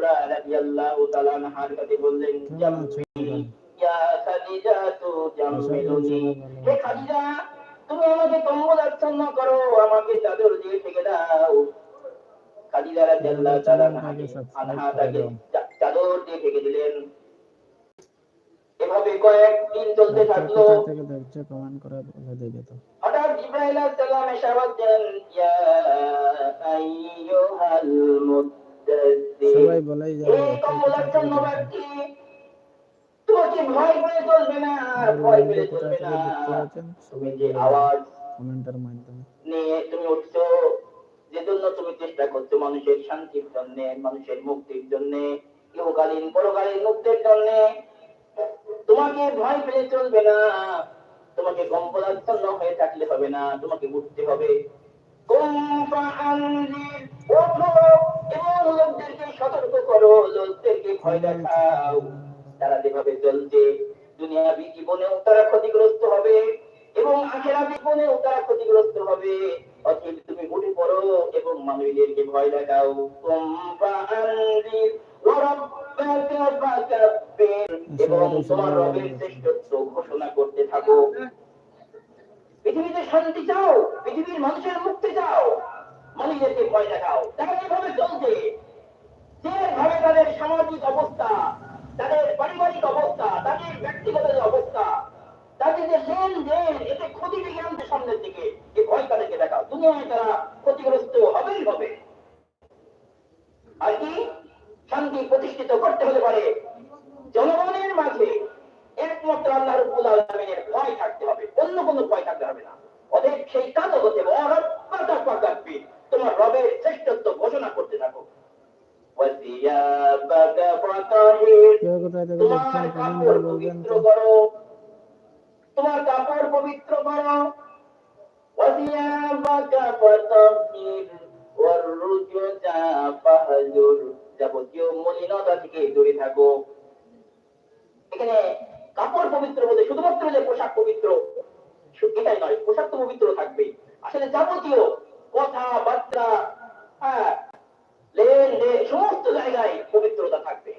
কুবরা রাদিয়াল্লাহু তাআলা আনহার কাছে বললেন কেমন আছো জাম্মি ইয়া খাদিজা তু জাম্মিলুনি হে খাদিজা তুমি আমাকে কম্বল আচ্ছন্ন করো আমাকে চাদর দিয়ে ঢেকে দাও। খাদিজা রাদিয়াল্লাহু তাআলা আনহা তাকে চাদর দিয়ে ঢেকে দিলেন। এভাবে কয়েকদিন চলতে থাকল। কোথা থেকে দেখছ কমেন্ট করে বলে দেবে তো? হঠাৎ জিব্রাইল আলাইহিস সালাম এসে আওয়াজ ইয়া আইয়ুহাল মুদ্দাসসির সবাই বলেই যাবে? তোমাকে ভয় পেলে চলবে না? ভয় পেলে চলবে না। তুমি যে আওয়াজ কমেন্টের মাধ্যমে। নিয়ে তুমি উঠছো যে জন্য তুমি চেষ্টা করছ মানুষের শান্তির জন্য মানুষের মুক্তির জন্য ইহকালীন পরকালীন মুক্তির জন্য। তোমাকে ভয় পেলে চলবে না। তোমাকে হয়ে থাকলে হবে না তোমাকে উঠতে হবে। ওঠো। এবং লোকদেরকে সতর্ক করো লোকদেরকে ভয় দেখাও। তারা যেভাবে চলছে দুনিয়াবি জীবনেও তারা ক্ষতিগ্রস্ত হবে এবং আখেরা জীবনেও তারা ক্ষতিগ্রস্ত হবে। অতএব তুমি উঠে পড়ো এবং মানুষদেরকে ভয় দেখাও। এবং তোমার রবের শ্রেষ্ঠত্ব ঘোষণা করতে থাকো। পৃথিবীতে শান্তি চাও পৃথিবীর মানুষের মুক্তি চাও। মানুষদেরকে ভয় দেখাও। তারা যেভাবে চলছে? যেভাবে তাদের সামাজিক অবস্থা, তাদের পারিবারিক অবস্থা, তাদের ব্যক্তিগত যে অবস্থা, তাদের যে লেনদেন, এতে ক্ষতি ডেকে আনছে সামনের দিকে এই ভয় তাদেরকে দেখাও। দুনিয়ায় তারা ক্ষতিগ্রস্ত হবেই হবে। আর কি? শান্তি প্রতিষ্ঠিত করতে হতে পারে। জনগণের মাঝে একমাত্র আল্লাহ রব্বুল আলামিনের ভয় থাকতে হবে। অন্য কোনো ভয় থাকতে হবে না। ওদের সেই কাজ হতে পাকাব্বি তোমার রবের শ্রেষ্ঠত্ব ঘোষণা করতে থাকো। তোমার কাপড় পবিত্র করো। তোমার কাপড় পবিত্র করো। ওয়াসিয়াবাকা ফাতাহির ওয়াররুজুজা ফাহজুর। যাবতীয় মলিনতা থেকে দূরে থাকো। এখানে কাপড় পবিত্র বলতে শুধুমাত্র যে পোশাক পবিত্র এটাই নয় পোশাক তো পবিত্র থাকবে আসলে যাবতীয় কথাবার্তা হ্যাঁ লেনদেন সমস্ত জায়গায় পবিত্রতা থাকবে।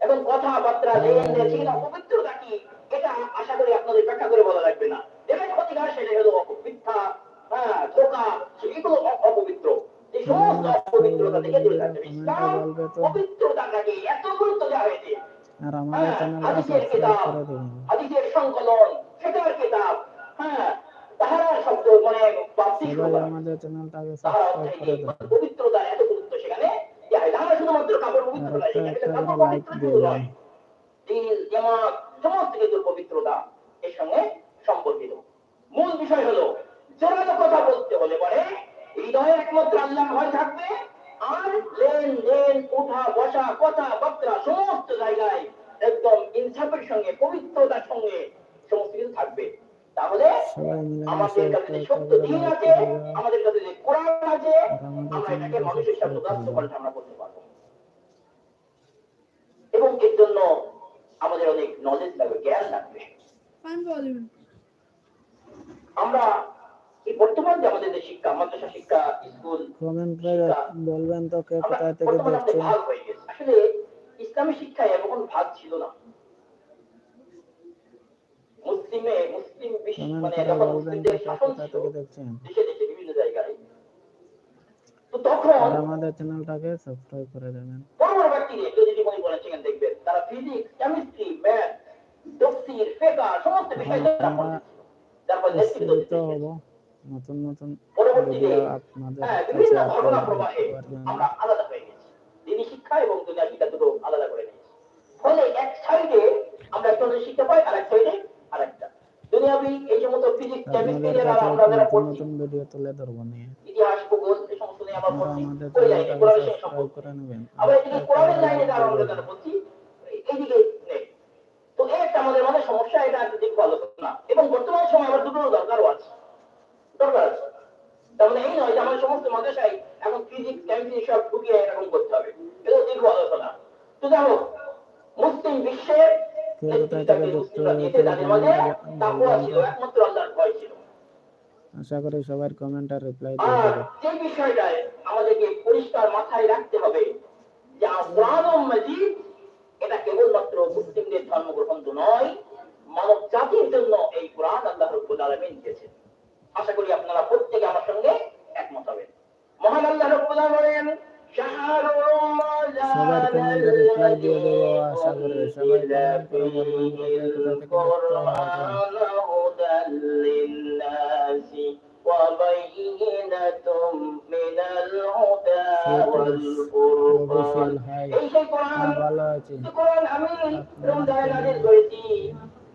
এখন কথাবার্তা লেনদেন সেটা অপবিত্রতা কি? এটা আশা করি আপনাদের ব্যাখ্যা করে বলা লাগবে না। যেটাই ক্ষতিকার সেটা হলো মিথ্যা হ্যাঁ ধোকা এগুলো অপবিত্র। এই সমস্ত অপবিত্রতা থেকে দূরে থাকবে ইসলাম পবিত্রতাটাকে এত গুরুত্ব দেওয়া হয়েছে। আর হ্যাঁ, চ্যানেলটা সাবস্ক্রাইব করে দেবেন হাদিসের সংকলন সেটার কিতাব হ্যাঁ তাহারা শব্দ মানে আমাদের চ্যানেলটাকে সাবস্ক্রাইব করে এই দেবেন এত গুরুত্ব সেখানে। যে শুধুমাত্র কাপড় পবিত্র নয় একটা সেখানে একটা কাপড় পবিত্র দিয়ে শুধু দেন নয়। দিল জামাত সমস্ত কিছু পবিত্রতা এর সঙ্গে সম্পর্কিত। মূল বিষয় হলো জোরালো কথা বলতে হলে পরে হৃদয়ে একমাত্র আল্লাহ ভয় থাকবে। আর লেনদেন উঠা বসা কথা বার্তা সমস্ত জায়গায় একদম ইনসাফের সঙ্গে পবিত্রতার সঙ্গে সমস্ত কিছু থাকবে। তাহলে আমাদের কাছে যে সত্য দিন আছে আমাদের কাছে যে কোরআন আছে আমরা এটাকে মানুষের সাথে করে আমরা করতে পারব। এবং এর জন্য আমাদের অনেক নলেজ লাগবে জ্ঞান লাগবে। আমরা এই বর্তমান যে আমাদের যে শিক্ষা মাদ্রাসা শিক্ষা স্কুল কমেন্ট বলবেন তো কে কোথায় থেকে দেখছেন? আসলে ইসলামী শিক্ষায় এমন ভাগ ছিল না। মুসলিমে মুসলিম মানে যখন মুসলিমদের শাসন ছিল দেশে দেশে বিভিন্ন জায়গায়। তো তখন আমাদের চ্যানেলটাকে সাবস্ক্রাইব করে দেবেন। বড় বড় ব্যক্তিরা কেউ যদি করেন সেখানে দেখবেন তারা ফিজিক্স কেমিস্ট্রি ম্যাথ তফসির ফেকা সমস্ত বিষয় তারা আমরা পড়তেছিল ফলে নেতৃত্ব উৎসাহিত নতুন নতুন পরবর্তীতে আপনাদের বিভিন্ন ঘটনা প্রবাহে আমরা আলাদা হয়ে গেছি। দিনী শিক্ষা এবং দুনিয়া শিক্ষা দুটো আলাদা করে নিয়েছি। ফলে এক সাইডে আমরা একটা শিক্ষা পাই আর এক সাইডে আর একটা দুনিয়াবি এই সমস্ত ফিজিক্স কেমিস্ট্রি যারা আমরা যারা পড়ছি নতুন ভিডিও তুলে ধরবো নিয়ে ইতিহাস ভূগোল এই সমস্ত নিয়ে আমরা পড়ছি করে যাই কোরআনের সঙ্গে সম্পর্ক। করে নেবেন। আবার এদিকে কোরআনের লাইনে যারা আমরা যারা এই- এইদিকে নেই। তো এই একটা আমাদের মনে সমস্যা এটা একটা দিক আলোচনা এবং বর্তমান সময় আবার দুটোর দরকারও আছে। দরকার আছে। তার মানে এই নয় যে আমাদের সমস্ত মাদ্রাসায় এখন ফিজিক্স কেমিস্ট্রি সব ঢুকিয়ে এরকম করতে হবে এটা দীর্ঘ আলোচনা তো দেখো মুসলিম বিশ্বের কে কোথায় থেকে নেতৃত্বকে যুক্ত মুসলিমরা দিয়েছে হয়েছে তাদের মাঝে বলবেন তাকওয়া তো। ছিল একমাত্র আশা করি সবার কমেন্ট আর রিপ্লাই দিয়ে আর দেবে যে বিষয়টায় আমাদেরকে পরিষ্কার মাথায় রাখতে হবে যে কোরআনুল মাজিদ এটা কেবলমাত্র মুসলিমদের ধর্মগ্রন্থ নয় মানব জাতির জন্য এই কোরআন আল্লাহ রব্বুল আলামিন দিয়েছেন। আশা করি আপনারা প্রত্যেকে আমার সঙ্গে একমত হবেন। মহান আল্লাহ রব্বুল আলামিন সবার কমেন্টে রিপ্লাই দিয়ে দেবো আশা করি সবাই কমেন্ট করে বলবেন কোথা থেকে দেখতে হয়েছে وبينة من الهدى অফিসিয়াল والفرقان হাই এই সেই কোরআন ভালো আছি যে কোরআন আমি রমজানে নাজিল করেছি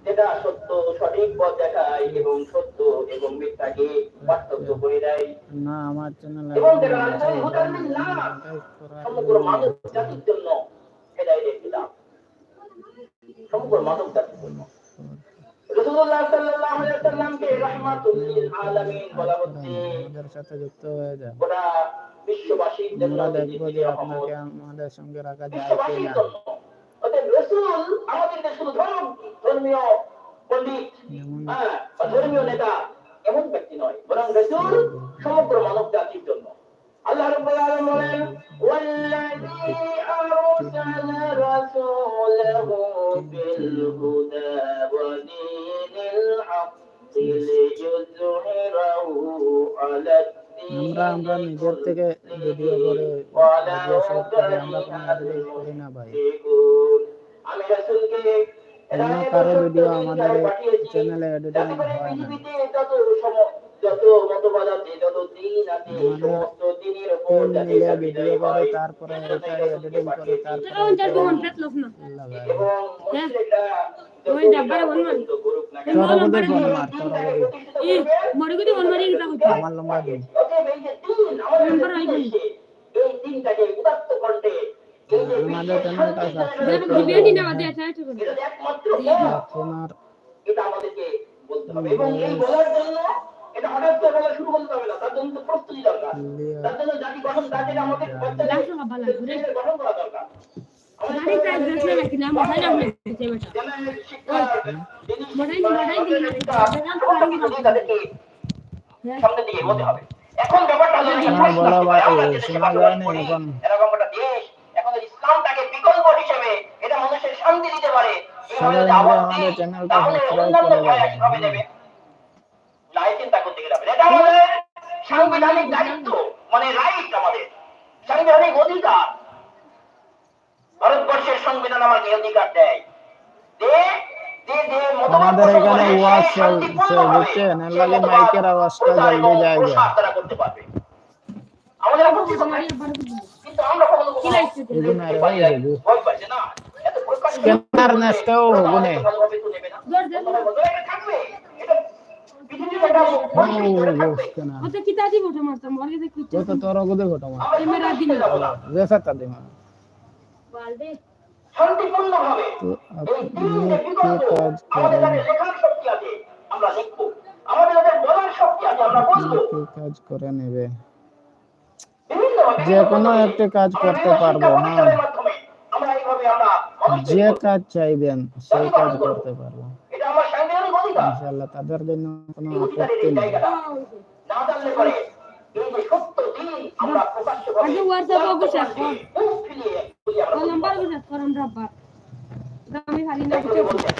যেটা সত্য সঠিক পথ দেখায় এবং সত্য এবং মিথ্যাকে পার্থক্য করে দেয়। না আমার চ্যানেল এবং যেটা হুদাল লিল্লাহ সমগ্র মানব জাতির জন্য হেদায়েতের কিতাব সমগ্র মানব জাতির জন্য। রাসূলুল্লাহ সাল্লাল্লাহু আলাইহি ওয়াসাল্লামকে রাহমাতুল লিল আলামিন বলা হচ্ছে আমাদের সাথে যুক্ত হয়ে যান। গোটা বিশ্ববাসীর জন্য দেখব যে আপনাকে আমাদের সঙ্গে রাখা যায় কিনা। জন্য রসুল আমাদেরকে শুধু ধর্ম ধর্মীয় পণ্ডিত হ্যাঁ, ধর্মীয় নেতা এমন ব্যক্তি নয় বরং রসুল সমগ্র মানব জাতির জন্য। আল্লাহ রাব্বুল আলামিন বলেন ওয়াল্লাযী আরসালা রাসূলাহু বিল হুদা ওয়া দীনিল হাক্কি লিইয়ুযহিরাহু আলা আমরা আমরা নিজের থেকে ভিডিও করে ভিডিও শেয়ার করি আমরা কোনো এডিট করি না ভাই। অন্য কারও ভিডিও আমাদের চ্যানেলে এডিটিং হয় না। যত মতবাদ আছে, যত দিন আছে, সমস্ত দিনের উপর যাতে বিজয়ী করে তারপরে এটা এডিটিং করে তারপরে এবং ওই ডাব্বারে মার. আমার লম্বা দিন। দিন, এই দিনটাকে উদাত্ত আমাদের চ্যানেলটা সাবস্ক্রাইব এটা একমাত্র এটা আমাদেরকে বলতে হবে। এবং এই বলার জন্য এটা হঠাৎ করে বলা শুরু করতে হবে না তার জন্য তো প্রস্তুতি দরকার তার জন্য জাতি গঠন আমাদের lah? Udah. ছেলেদের গঠন করা দরকার আমাদের আমাদের এখন ব্যাপারটা। এরকম একটা দেশ এখন বিকল্প হিসেবে এটা মানুষের শান্তি দিতে পারে আমাদের চ্যানেলটা সাবস্ক্রাইব করে দেবেন। কীভাবে দেবে না এই চিন্তা করতে গেলে এটা আমাদের সাংবিধানিক দায়িত্ব মানে রাইট আমাদের সাংবিধানিক অধিকার ভারতবর্ষের সংবিধান আমাকে অধিকার দেয় যে যে যে মতবাদ আমাদের এখানে ওয়াজ চলছে, বুঝছেন? এর লাগে মাইকের আওয়াজটা জলদি যায় আমাদের gitu. কিন্তু আমরা কখনো কি লাগছে না। এত প্রকাশ্য স্ক্যানার নেস্টেও হবনে। শান্তিপূর্ণভাবে এই আপনি যে বিকল্প, কাজ আমাদের কাছে লেখার শক্তি আছে, আমরা লিখব। আমাদের কাছে বলার শক্তি আছে, আমরা বলব। কাজ করে নেবে? যে কোনো একটি কাজ করতে পারব, হ্যাঁ। যে কাজ চাইবেন সেই কাজ করতে পারব। এটা আমার ইনশাআল্লাহ তাদের জন্য কোনো আপত্তি নেই. না জানলে পরে এই যে সত্য দিন আমরা প্রকাশ্যভাবে আগে WhatsApp এ অবশ্যই আসব। মুখ ফিরিয়ে বলি আমরা Kalau lembar bisa koran berapa? Kami hari ini এগুলি বলছেন।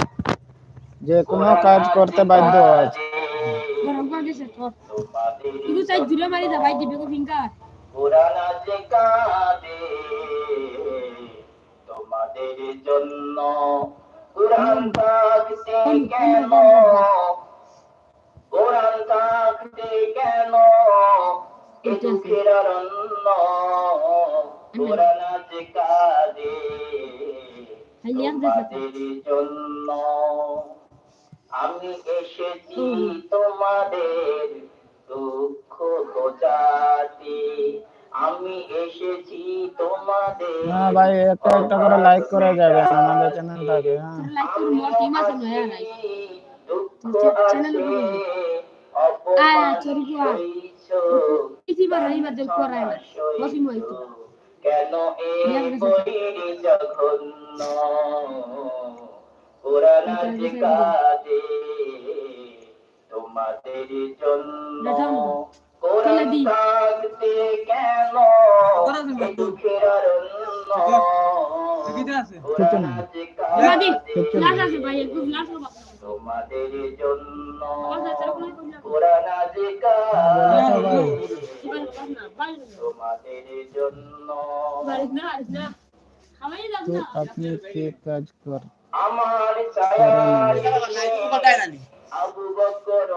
যে কোনো কাজ করতে বাধ্য আছে Barang gua bisa kok. তোমাদের Itu saya jure mari dah baik di bego finger. কোরআন কাঁদে তোমাদের জন্য জন্য আমি এসেছি তোমাদের দুঃখ বোঝাতে আমি এসেছি তোমাদের না ভাই একটা একটা করে লাইক করে যাবেন আমাদের চ্যানেলটাকে হ্যাঁ। চ্যানেলে আয়. Masih mau itu. কেন বইরি জঘন্য? যে বেঁচে তোমাদের জন্য। তুলে দিই। তোমাদের জন্য তোমাদের জন্য। তো আপনি কি কাজ কর আমার আবু বকর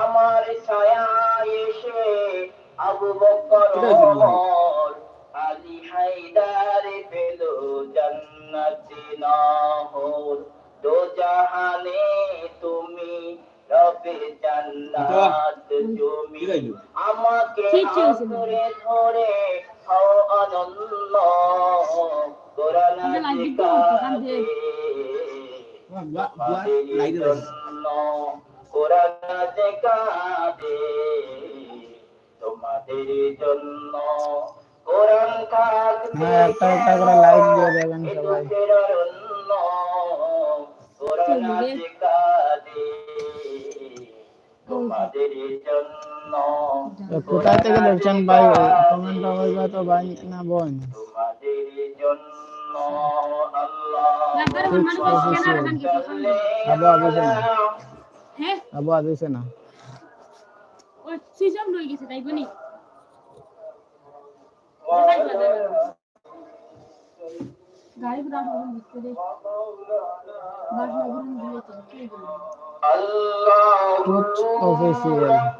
আমার ছায়া এসে আবু বকর এটা হচ্ছে না। ওমর আলী হায়দার পেল জান্নাতি নহর দো জাহানে তুমি রবে জান্নাত তুমি আমাকে ধরে হও অনন্য তোমাদের জন্য কোরআন হ্যাঁ একটা একটা করে লাইক দিয়ে দেবেন সবাই এদুকের অরণ্য, কোরআন চলবে। শিখাবে তোমাদের জন্য কোথায় থেকে দেখছেন ভাই কমেন্ট হইবা তো ভাই না বোন আল্লাহ কিছু আবু আদিছে না আবু আদিছে না ও সুইচ গেছে তাই বলি গাড়ি পুরা হবে ভিতরে বাস না ঘুরে ঘুরে তো কি বলব টুচ অফিসিয়াল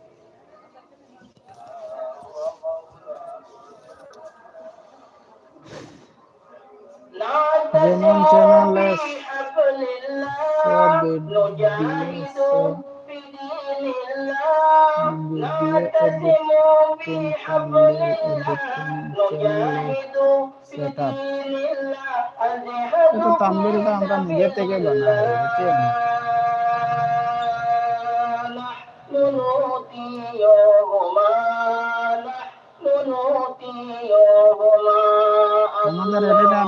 যেমন চ্যানেলে তো তাম্বিলটা আমরা নিজে থেকে বানাই বুঝছেন আমাদের এডিটর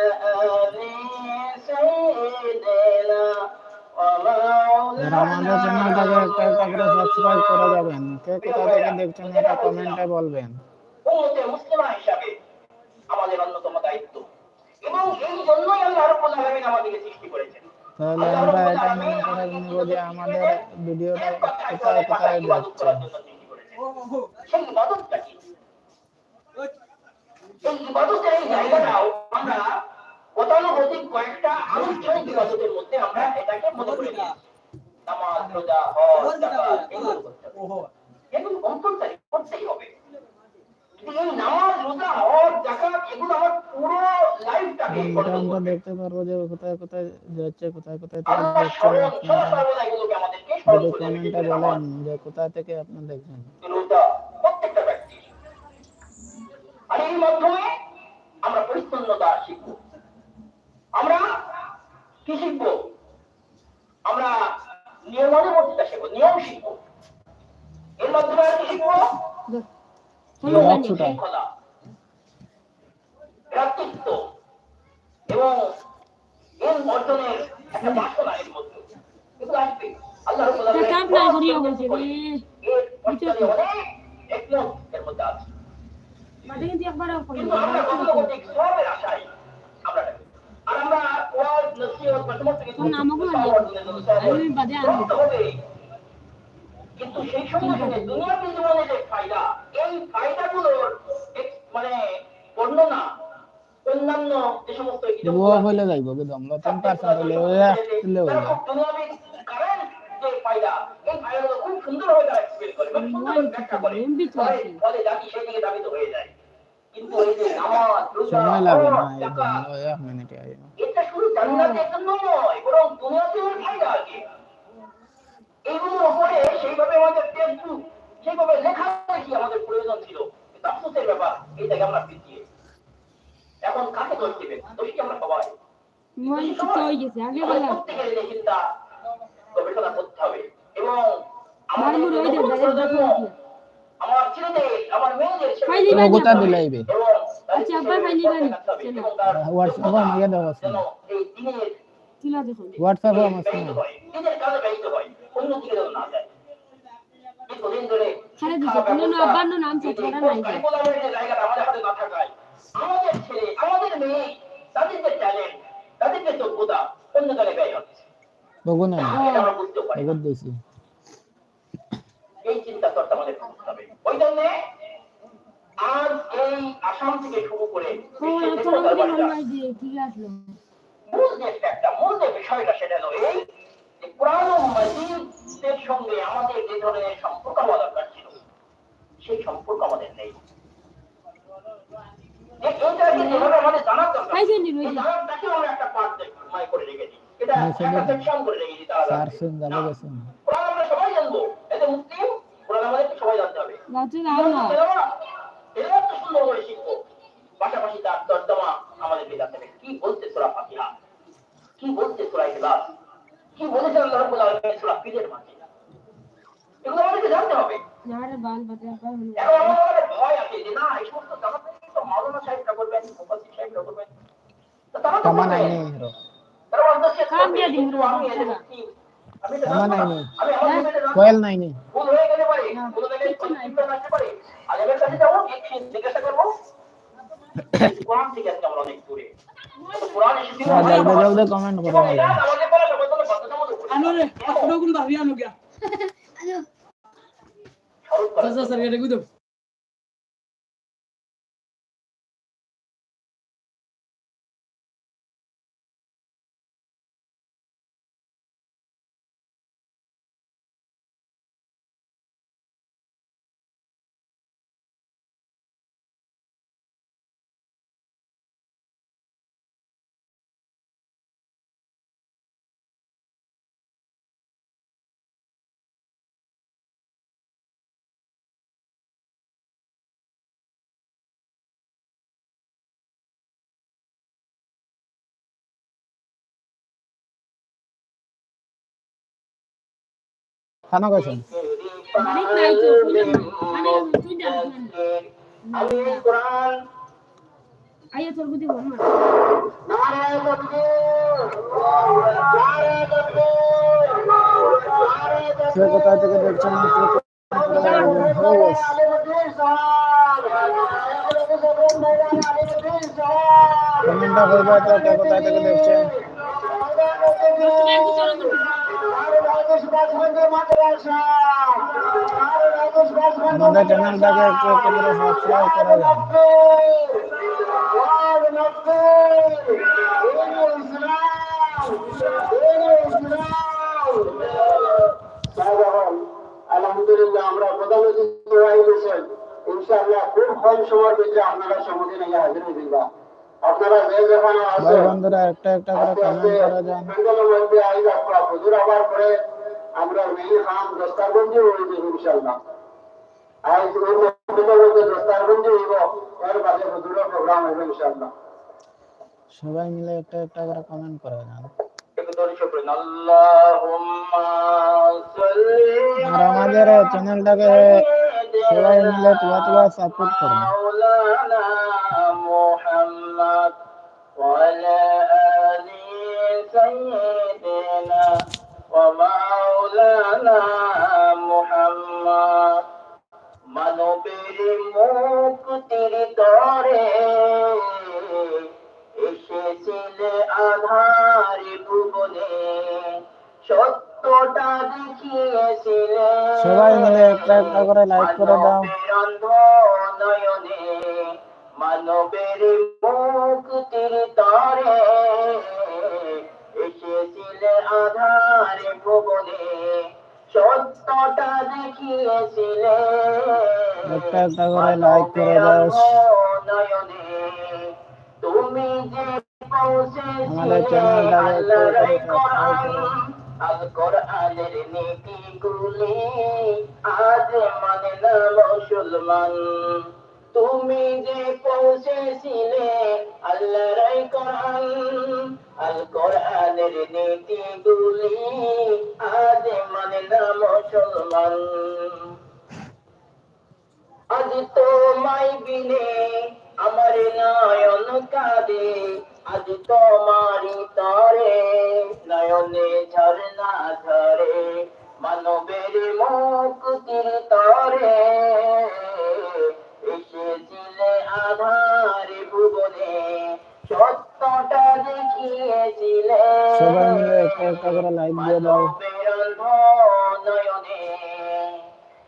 আর আমাদের চ্যানেলটাকে একটা একটা করে সাবস্ক্রাইব করে যাবেন। কে কোথা থেকে দেখছেন এটা কমেন্টে বলবেন। মুসলিমা হিসাবে আমাদের অন্যতম দায়িত্ব এবং এই জন্যই আল্লাহ রাব্বুল আলামিন আমাদেরকে সৃষ্টি করেছেন তাহলে আমরা এটা মনে করে নিব যে আমাদের ভিডিওটা কোথায় কোথায় যাচ্ছে। সেই ইবাদতটা কি এই ইবাদতের এই জায়গাটাও আমরা গতানুগতিক কয়েকটা আনুষ্ঠানিক ইবাদতের মধ্যে আমরা এটাকে মনে করে নিয়েছি নামাজ রোজা হজ যাকাত এগুলো করতে হবে। এগুলো কম্পালসারি করতেই হবে। এই নামাজ রোজা হজ যাকাত এগুলো আমার পুরো লাইফটাকে আমরা দেখতে পারব যে কোথায় কোথায় যাচ্ছে কোথায় কোথায় থেকে বলেন যে আপনি দেখছেন? প্রত্যেকটা ব্যক্তি। আর এর মাধ্যমে আমরা পরিচ্ছন্নতা শিখব। আমরা কি শিখব? আমরা নিয়মানুবর্তিতা শিখব নিয়ম শিখব এর মাধ্যমে আর কি শিখব। শৃঙ্খলা ভ্রাতৃত্ব এবং এর অর্জনের একটা বাসনা এর মধ্যে। কিন্তু আসবে। আল্লাহ একমত এর মধ্যে আছে। কিন্তু সবের আশায়? কিন্তু সেই সঙ্গে সঙ্গে দুনিয়াবী জীবনে যে ফায়দা এই ফায়দাগুলোর এক- মানে বর্ণনা অন্যান্য যে সমস্ত হইলে যাইব একদম নতুন পার্সেন্ট হইলে ওয়া তুলে হইল। তারা খুব দুনিয়াবী কারেন্ট যে ফায়দা এই ফায়দাগুলো খুব সুন্দরভাবে তারা এক্সপ্লেন করে। এবং সুন্দরভাবে ব্যাখ্যা করে। ফলে জাতি সেই দিকে ধাবিত হয়ে যায়। কিন্তু এই যে নামাজ রোজা সময় লাগে না এক মিনিটে এটা শুধু জান্নাতের জন্য নয় বরং দুনিয়াতেও ফায়দা আছে এইগুলোর উপরে সেইভাবে আমাদের ফেসবুক সেইভাবে লেখা লেখি আমাদের প্রয়োজন ছিল। আফসোসের ব্যাপার এইটাকে আমরা পিছিয়ে এখন কাকে দোষ দিবেন আমরা সবাই? গবেষণা করতে হবে। এবং আমার ছেলেদের আমার মেয়েদের এবং আচ্ছা, আব্বা বানি। আছে দেখুন হোয়াটসঅ্যাপে আমার হয়, হয়, না যায়। খারে দিছে, কোনো আব্বার নাম ছাড়া নাই আমাদের ছেলে, আমাদের মেয়ে, তাদের যে তাদের যে যোগ্যতা, অন্য ব্যয় হচ্ছে। এই চিন্তা চর্চা আমাদের করতে হবে। ওই জন্যে আজ এই আসাম থেকে শুরু করে ও বিশ্বের এত যে লোক দরবারটা, ভাই যে ঠিক আসলো মূল যে একটা মূল যে বিষয়টা সেটা হলো এই যে কোরআন ও সঙ্গে আমাদের যে ধরনের সম্পর্ক হওয়া দরকার ছিল সেই সম্পর্ক আমাদের নেই। যে এইটাকে যেভাবে আমাদের জানার দরকার খাইছেন নি এই রইছে জানারটাকে আমরা একটা পার্ট করে রেখেছি। এটা হ্যাঁ, একটা সেকশন করে রেখেছি আমরা সবাই জানব মুসলিম কোরআন আমাদেরকে সবাই জানতে হবে। তেলাওয়াত তো সুন্দর করে শিখব পাশাপাশি তার তর্জমা আমাদেরকে জানতে হবে কি বলছে সূরা ফাতিহা? কি বলছে সূরা ইখলাস? কি বলেছে আল্লাহ রাব্বুল আলামিন সূরা ফিলের মাঝে? এগুলো আমাদেরকে জানতে হবে। ভয় আছে যে না এই সমস্ত মাওলানা সাহেবরা করবেন মুফাসসির সাহেবরা করবেন। তারা তো তারা অন্তত আমি এদের নাই নেই। আমার কোয়েল নাই নেই। হয়ে গেলে নাই। জলদি সমাজে। জলদি কমেন্ট করে আনো রে আনো কোন ভাবি আনো গিয়া। স্মরণ করা। স্যার এটা গুদো এই কোরআন আইয়া তোর বুদ্ধি বল না নারায় তকবীর নারায় তকবীর নারায় সে কোথা থেকে দেখছেন একটু comment করে বলবেন। হয়ে গেছে। কমেন্টটা করবে তো কে কোথা থেকে দেখছেন আমাদের চ্যানেলটাকে একটু আলহামদুলিল্লাহ আমরা প্রধান অতিথি ইনশাআল্লাহ খুব কম সময়ের ভিতরে আপনারা নিয়ে হাজির হয়ে ভাই বন্ধুরা একটা একটা করে কমেন্ট করে যান। আমরা খান ইনশাআল্লাহ। আজ মধ্যে হইব। বাদে হুজুরের প্রোগ্রাম হবে ইনশাআল্লাহ। সবাই মিলে একটা একটা করে কমেন্ট করে যান। আর আমাদের চ্যানেলটাকে সবাই মিলে তোয়া তোয়া সাপোর্ট করো মানবের মুক্তির তরে এসেছিল ভুবনে। সত্য সবাই মিলে একটা একটা করে লাইক করে দাও। মানবের মুক্তির তরে এসেছিলে আধার ভুবনে। সত্যটা দেখিয়েছিলে। একটা একটা করে লাইক করে দাও। নয়নে তুমি যে আমাদের চ্যানেলটাকে একটু করে সাবস্ক্রাইব করো আল কোরআনের নীতিগুলি আজ মানে না মুসলমান। তুমি যে পৌঁছেছিলে আল্লাহর কোরআন আল কোরআনের নীতিগুলি আজ মানে না মুসলমান। আজ তোমায় বিনে আমার নয়ন কাঁদে আজ তোমারি তরে নয়নে ঝরনা ঝরে মানবের মুক্তির তরে এসেছিলে আধারে ভুবনে সত্যটা দেখিয়েছিলে। সবাই মিলে একটা একটা করে লাইক দিয়ে দাও। নয়নে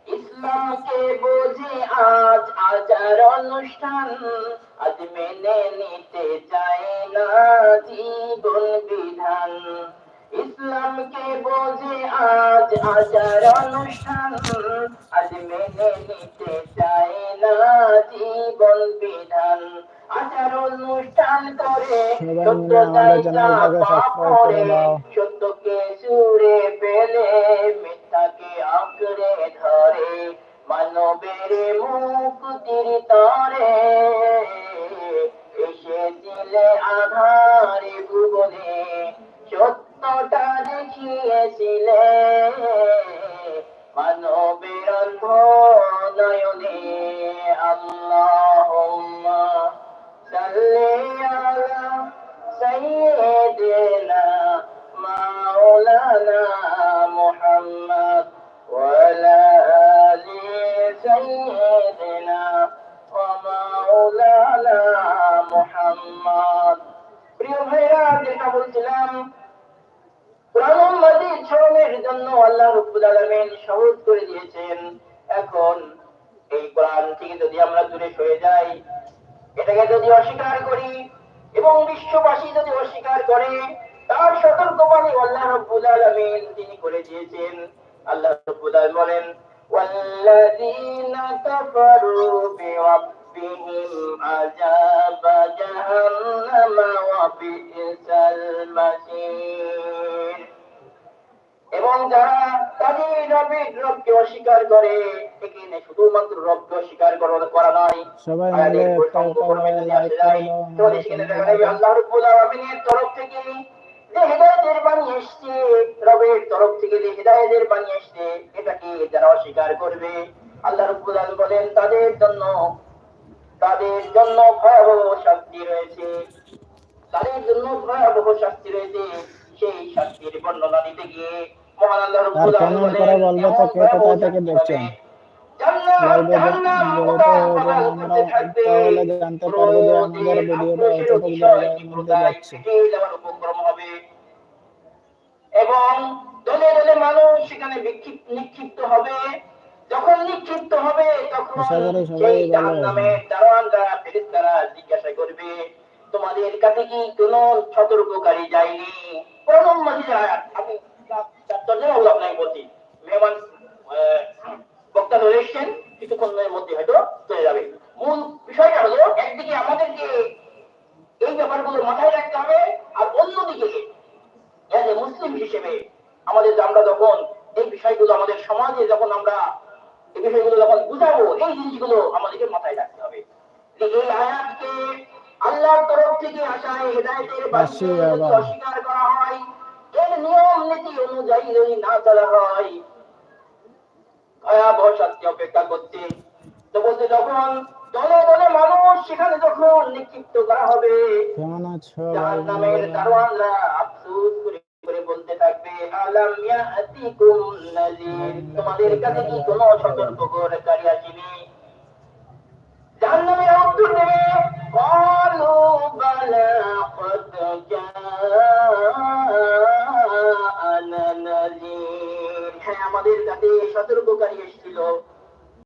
ইসলামকে বোঝে আজ আচার অনুষ্ঠান আজ মেনে নিতে চায় না জীবন বিধান। ইসলামকে বোঝে আজ আচার অনুষ্ঠান। আজ মেনে নিতে চায় না জীবন বিধান। আচার অনুষ্ঠান করে দাও সত্যকে সুরে পেলে মিথ্যাকে আঁকড়ে ধরে। মানবের মুক্তির তরে এসেছিলে আধারে। সতর্কবাণী আল্লাহ রব্বুল আলামিন তিনি করে দিয়েছেন আল্লাহ রব্বুল আলামিন বলেন والذين كفروا بربهم عذاب جهنم وبئس المصير এবং যারা তাদের রবের রবকে অস্বীকার করে এখানে শুধুমাত্র রবকে অস্বীকার করা করা নয় সবাই মিলে আয়াতের একটা প্রসঙ্গ একটা কর্মে করে যদি লাইক আসে করে যায়, দাও তাহলে সেখানে দেখা যাবে আল্লাহ রাব্বুল আলামিনের তরফ থেকে যে হেদায়েতের বাণী এসছে রবের তরফ থেকে যে হেদায়েতের বাণী এসছে এটাকে যারা অস্বীকার করবে। আল্লাহ রাব্বুল বলেন তাদের জন্য তাদের জন্য ভয়াবহ শাস্তি রয়েছে। তাদের জন্য ভয়াবহ শাস্তি রয়েছে সেই শাস্তির বর্ণনা দিতে গিয়ে মহান আল্লাহ রাব্বুল কমেন্ট বলেন, আমরা তাহলে জানতে পারব যে আমাদের ভিডিওটা এতটুকু জায়গার মধ্যে যাচ্ছে ফিরে যাওয়ার উপক্রম হবে। এবং দলে দলে মানুষ সেখানে নিক্ষিপ্ত হবে। যখন নিক্ষিপ্ত হবে তখন আশা করি সবাই সেই জাহান্নামের দারোয়ানরা ফেরেশতারা জিজ্ঞাসা করবে তোমাদের কাছে কি কোনো সতর্ককারী যায়নি? প্রথম মাঝে আমি আপনাকে বলছি মেহমান বক্তা ধরে এসছেন কিছুক্ষণের মধ্যে হয়তো চলে যাবে মূল বিষয়টা হলো একদিকে আমাদেরকে এই ব্যাপারগুলো মাথায় রাখতে হবে আর অন্যদিকে এজ এ মুসলিম হিসেবে আমাদের আমরা যখন এই বিষয়গুলো আমাদের সমাজে যখন আমরা এই বিষয়গুলো যখন বুঝাবো এই জিনিসগুলো আমাদেরকে মাথায় রাখতে হবে যে এই আয়াতকে আল্লাহর তরফ থেকে আসা এই হেদায়েতের আবার। অস্বীকার করা হয় এর নিয়ম নীতি অনুযায়ী যদি না চলা হয় ভয়াবহ শাস্তি অপেক্ষা করছে তো বলতে যখন দলে দলে মানুষ সেখানে যখন নিক্ষিপ্ত করা হবে কেমন আছো ভাই জাহান্নামের বন্ধুরা? দারোয়ানরা আফসোস করে করে বলতে থাকবে আলাম ইয়াতিকুম নাযীর তোমাদের কাছে কি কোনো সতর্ককারী আসেনি জাহান্নামের উত্তর দেবে قالوا بلى قد جاءنا হ্যাঁ আমাদের কাছে সতর্ককারী এসেছিল।